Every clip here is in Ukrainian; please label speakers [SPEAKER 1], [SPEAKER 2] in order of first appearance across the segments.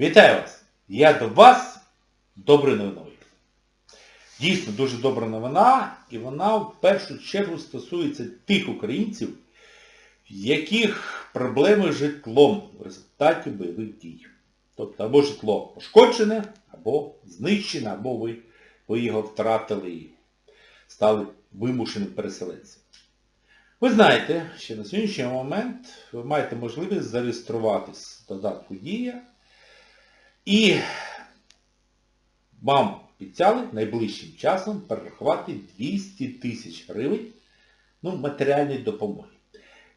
[SPEAKER 1] Вітаю вас! Я до вас доброю новиною. Дійсно дуже добра новина, і вона в першу чергу стосується тих українців, в яких проблеми з житлом в результаті бойових дій. Тобто або житло пошкоджене, або знищене, або ви, ви його втратили і стали вимушеним переселенцем. Ви знаєте, що на сьогоднішній момент ви маєте можливість зареєструватись в додатку Дія і вам обіцяли найближчим часом перерахувати 200 тисяч гривень ну, матеріальної допомоги.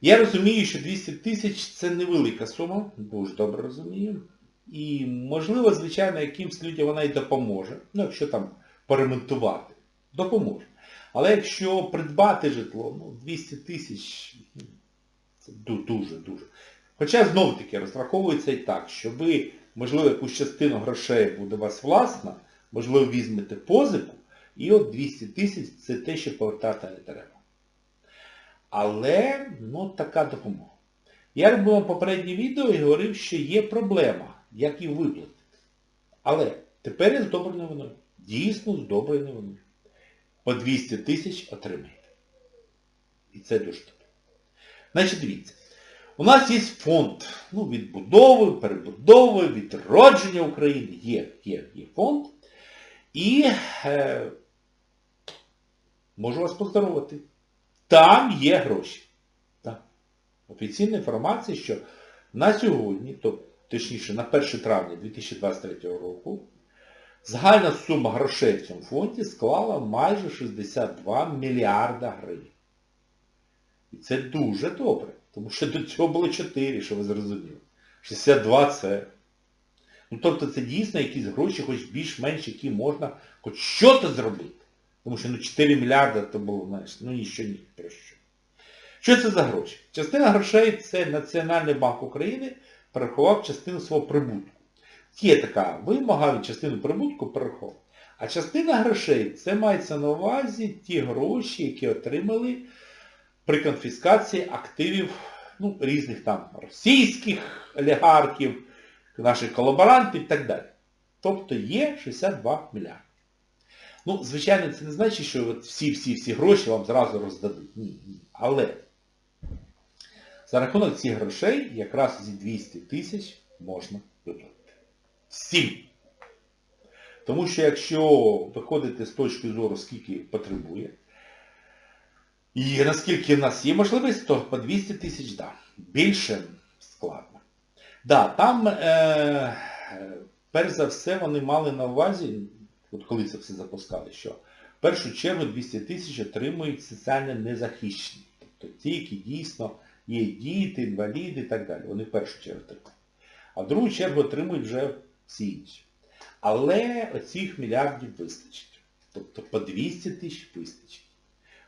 [SPEAKER 1] Я розумію, що 200 тисяч це невелика сума, дуже добре розумію. І, можливо, звичайно, якимсь людям вона і допоможе. Ну, якщо там поремонтувати, допоможе. Але якщо придбати житло, ну, 200 тисяч, це дуже-дуже. Хоча знову-таки розраховується і так, що ви, можливо, якусь частину грошей буде у вас власна, можливо, візьмете позику, і от 200 тисяч це те, що повертати не треба. Але, ну, така допомога. Я робив вам попереднє відео і говорив, що є проблема, як її виплатити. Але тепер я з доброю новиною. Дійсно з доброю новиною. По 200 тисяч отримаєте. І це дуже добре. Значить, дивіться. У нас є фонд ну, відбудови, перебудови, відродження України. Є, є, є фонд. І е, можу вас поздоровити. Там є гроші. Так. Офіційна інформація, що на сьогодні, тобто, точніше на 1 травня 2023 року, загальна сума грошей в цьому фонді склала майже 62 мільярда гривень. І це дуже добре. Тому що до цього було 4, що ви зрозуміли. 62 це. Ну тобто це дійсно якісь гроші, хоч більш-менш, які можна хоч щось зробити. Тому що ну 4 мільярди то було, знаєш, ну ніщо ні, про що. Що це за гроші? Частина грошей це Національний банк України перерахував частину свого прибутку. Є така вимога, він частину прибутку перерахував. А частина грошей це мається на увазі ті гроші, які отримали при конфіскації активів ну, різних там російських олігархів, наших колаборантів і так далі. Тобто є 62 мільярди. Ну, звичайно, це не значить, що всі-всі-всі гроші вам зразу роздадуть. Ні, ні. Але за рахунок цих грошей якраз ці 200 тисяч можна виплатити. Всім. Тому що якщо виходити з точки зору, скільки потребує, і наскільки в нас є можливість, то по 200 тисяч, да. Більше складно. Да, там, е, перш за все, вони мали на увазі, от коли це все запускали, що в першу чергу 200 тисяч отримують соціально незахищені. Тобто ті, які дійсно є діти, інваліди і так далі. Вони в першу чергу отримують. А в другу чергу отримують вже всі інші. Але оцих мільярдів вистачить. Тобто по 200 тисяч вистачить.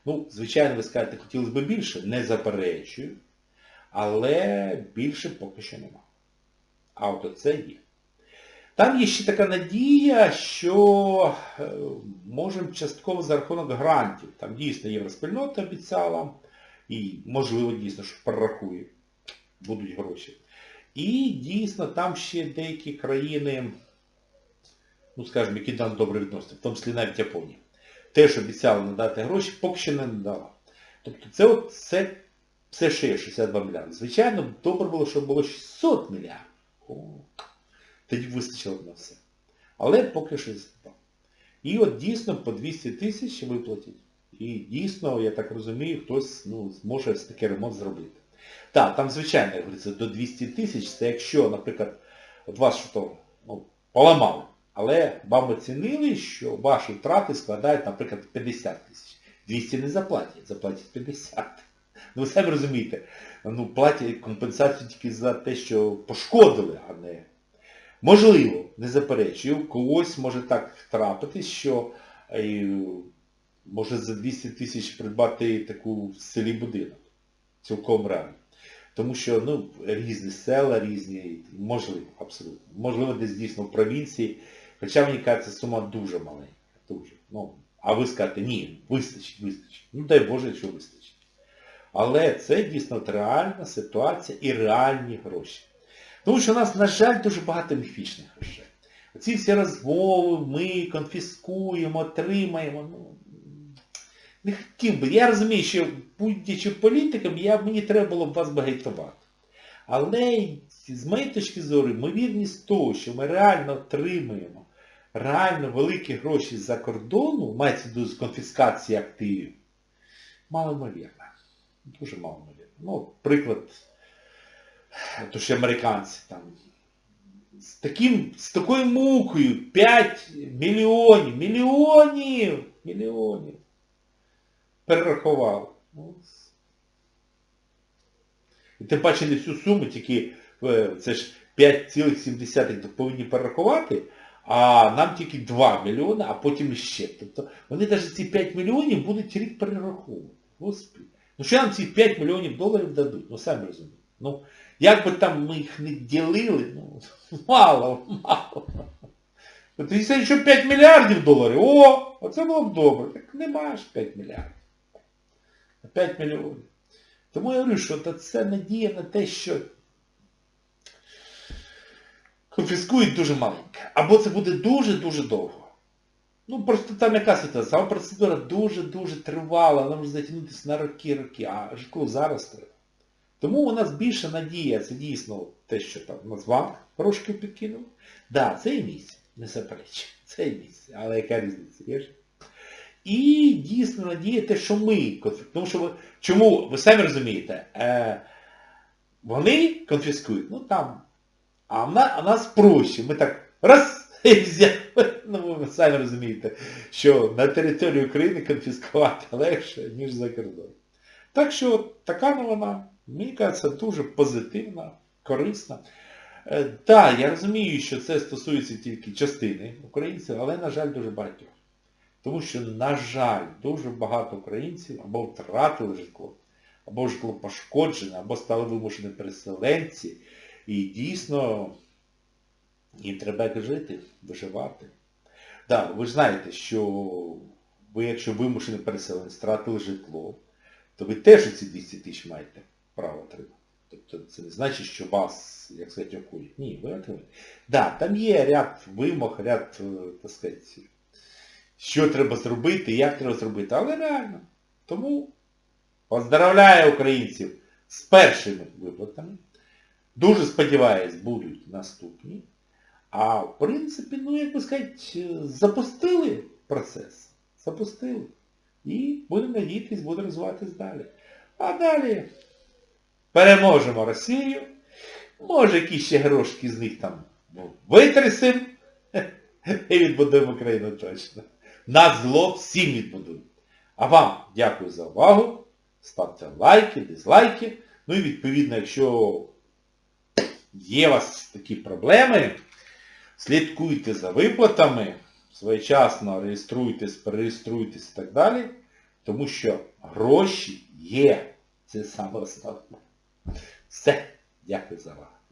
[SPEAKER 1] Ну, звичайно, ви скажете, хотілося б більше, не заперечую, але більше поки що нема. А от оце є. Там є ще така надія, що е, можемо частково за рахунок грантів. Там дійсно євроспільнота обіцяла, і можливо дійсно, що перерахує, будуть гроші. І дійсно там ще деякі країни, ну скажімо, які до добре відносяться, в тому числі навіть Японія теж обіцяли надати гроші, поки що не надала. Тобто це от це, все ще є 62 мільярди. Звичайно, добре було, щоб було 600 мільярдів. Тоді вистачило б на все. Але поки що стало. І от дійсно по 200 тисяч виплатять. І дійсно, я так розумію, хтось ну, зможе такий ремонт зробити. Так, там, звичайно, як говориться, до 200 тисяч, це якщо, наприклад, от вас що ну, поламали. Але вам оцінили, що ваші втрати складають, наприклад, 50 тисяч. 200 не заплатять, заплатять 50. Ну ви самі розумієте, ну платять компенсацію тільки за те, що пошкодили, а не... Можливо, не заперечую, когось може так трапитись, що е, може за 200 тисяч придбати таку в селі будинок. Цілком реально. Тому що ну, різні села, різні, можливо, абсолютно. Можливо, десь дійсно в провінції. Хоча мені кажеться, сума дуже маленька. Дуже. Ну, а ви скажете, ні, вистачить, вистачить. Ну дай Боже, що вистачить. Але це дійсно реальна ситуація і реальні гроші. Тому що у нас, на жаль, дуже багато міфічних грошей. Оці всі розмови, ми конфіскуємо, отримаємо. Ну, не хотів би. Я розумію, що будучи політиком, я, мені треба було б вас багатувати. Але з моєї точки зору, ймовірність того, що ми реально отримуємо реально великі гроші з-за кордону, мається до конфіскації активів, малоймовірна. Дуже малоймовірна. Ну, приклад, то що американці там. З, таким, з такою мукою 5 мільйонів, мільйонів, мільйонів перерахували. Ну, і тим паче не всю суму, тільки е, це ж 5,7 повинні перерахувати, а нам тільки 2 мільйони, а потім іще. Тобто вони навіть ці 5 мільйонів будуть рік перераховувати. Господи. Ну що нам ці 5 мільйонів доларів дадуть? Ну самі розумієте. Ну, як би там ми їх не ділили, ну, мало, мало. От якщо ще 5 мільярдів доларів, о, оце було б добре. Так нема ж 5 мільярдів. 5 мільйонів. Тому я говорю, що це надія на те, що конфіскують дуже маленьке. Або це буде дуже-дуже довго. Ну просто там яка ситуація? Сама процедура дуже-дуже тривала, вона може затягнутися на роки-роки, а житло зараз треба. Тому у нас більше надія, це дійсно те, що там назвав, трошки підкинув. Так, да, це і місце, не заперечую. Це і місце. Але яка різниця? Є ж? І дійсно надія те, що ми. Тому що ви, чому, ви самі розумієте, е, вони конфіскують, ну там, а, в на, а нас проще. Ми так раз і взяли. Ну ви самі розумієте, що на території України конфіскувати легше, ніж за кордон. Так що така новина, мені кажеться, дуже позитивна, корисна. Так, е, да, я розумію, що це стосується тільки частини українців, але, на жаль, дуже багатьох. Тому що, на жаль, дуже багато українців або втратили житло, або житло пошкоджене, або стали вимушені переселенці. І дійсно їм треба як жити, виживати. Да, ви ж знаєте, що ви, якщо вимушені переселенці, втратили житло, то ви теж ці 200 тисяч маєте право отримати. Тобто це не значить, що вас, як сказати, окулять. Ні, ви отримаєте. Да, там є ряд вимог, ряд, так сказати, що треба зробити, як треба зробити, але реально. Тому поздравляю українців з першими виплатами. Дуже сподіваюсь, будуть наступні. А в принципі, ну, як би сказати, запустили процес. Запустили. І будемо надіятись, буде розвиватись далі. А далі переможемо Росію. Може якісь ще грошки з них там витрясимо. І відбудуємо Україну точно. На зло всім відбудуємо. А вам дякую за увагу. Ставте лайки, дизлайки. Ну і відповідно, якщо є у вас такі проблеми, слідкуйте за виплатами, своєчасно реєструйтесь, перереєструйтесь і так далі, тому що гроші є. Це саме основне. Все. Дякую за увагу.